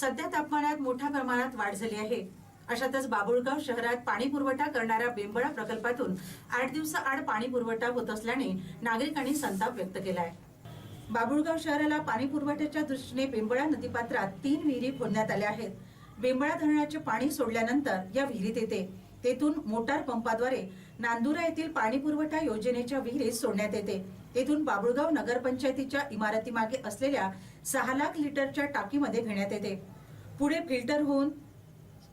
सध्या तापमानात मोठ्या प्रमाणात वाढ झाली आहे. अशातच बाबुळगाव शहरात पाणी पुरवठा करणाऱ्या बेंबळा प्रकल्पातून आठ दिवसाआड पाणी पुरवठा होत असल्याने नागरिकांनी संताप व्यक्त केला आहे बाबुळगाव शहराला पाणी पुरवठ्याच्या दृष्टीने बेंबळा नदीपात्रात तीन विहिरी खोदण्यात आल्या आहेत. बेंबळा धरणाचे पाणी सोडल्यानंतर या विहिरीत येते. तेथून मोटार पंपाद्वारे नांदुरा येथील पाणी पुरवठा योजनेच्या विहिरीत सोडण्यात येते. तेथून बाबुळगाव नगरपंचायतीच्या इमारतीमागे असलेल्या सहा लाख लिटरच्या टाकीमध्ये घेण्यात येते. पुढे फिल्टर होऊन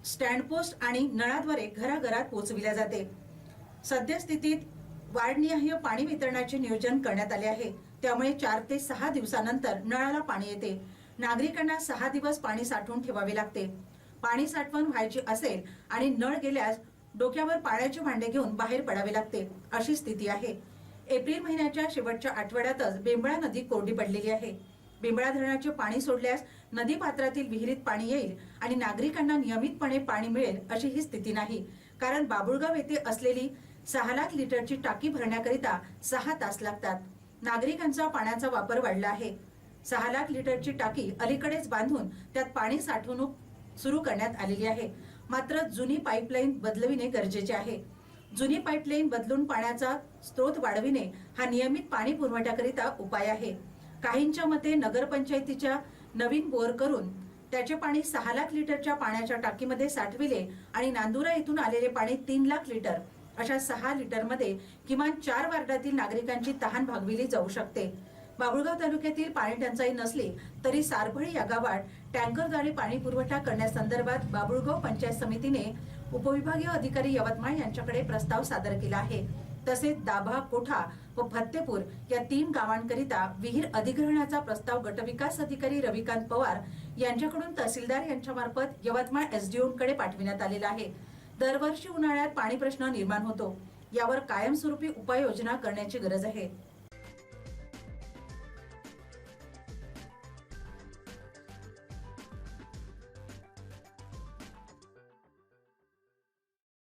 स्टँड पोस्ट आणि नळाद्वारे घराघरात पोहोचविल्या जाते. सद्यस्थितीत वार्डनिहाय पाणी वितरणाचे नियोजन करण्यात आले आहे. त्यामुळे चार ते सहा दिवसानंतर नळाला पाणी येते. नागरिकांना सहा दिवस पाणी साठवून ठेवावे लागते. पाणी साठवण व्हायची असेल आणि नळ गेल्यास डोक्यावर पाण्याचे भांडे घेऊन बाहेर पडावे लागते अशी स्थिती आहे. एप्रिल महिन्याच्या शेवटच्या आठवड्यातच बेंबळा नदी कोरडी पडलेली आहे. बेंबळा धरणाचे पाणी सोडल्यास नदी पात्रातील विहिरीत पाणी येईल आणि नागरिकांना नियमितपणे पाणी मिळेल अशी ही स्थिती नाही. कारण बाबुळगाव येथे असलेली सहा लाख लिटरची टाकी भरण्याकरिता सहा तास लागतात. नागरिकांचा पाण्याचा वापर वाढला आहे. सहा लाख लिटरची टाकी अलीकडेच बांधून त्यात पाणी साठवणूक सुरू करण्यात आलेली आहे. मात्र जुनी पाईपलाईन बदलविणे गरजेचे आहे. जुनी पाईपलाईन बदलून पाण्याचा स्रोत वाढविणे हा नियमित पाणी पुरवठ्याकरिता उपाय आहे. काहींच्या मते नगरपंचायतीच्या नवीन बोर करून त्याचे पाणी सहा लाख लिटरच्या पाण्याच्या टाकीमध्ये साठविले आणि नांदुरा येथून आलेले पाणी तीन लाख लिटर अशा सहा लिटरमध्ये किमान चार वार्डातील नागरिकांची तहान भागविली जाऊ शकते. बाबुळगाव तालुक्यातील पाणी टंचाई नसली तरी सारभळी या गावात टँकरद्वारे पाणी पुरवठा करण्यासंदर्भात बाबुळगाव पंचायत समितीने उपविभागीय अधिकारी यवतमाळ यांच्याकडे प्रस्ताव सादर केला आहे. तसेच दाभा कोठा व फत्तेपूर या तीन गावांकरिता विहीर अधिग्रहणाचा प्रस्ताव गटविकास अधिकारी रविकांत पवार यांच्याकडून तहसीलदार यांच्यामार्फत यवतमाळ एसडीओकडे पाठविण्यात आलेला आहे. दरवर्षी उन्हाळ्यात पाणी प्रश्न निर्माण होतो. यावर कायमस्वरूपी उपाययोजना करण्याची गरज आहे.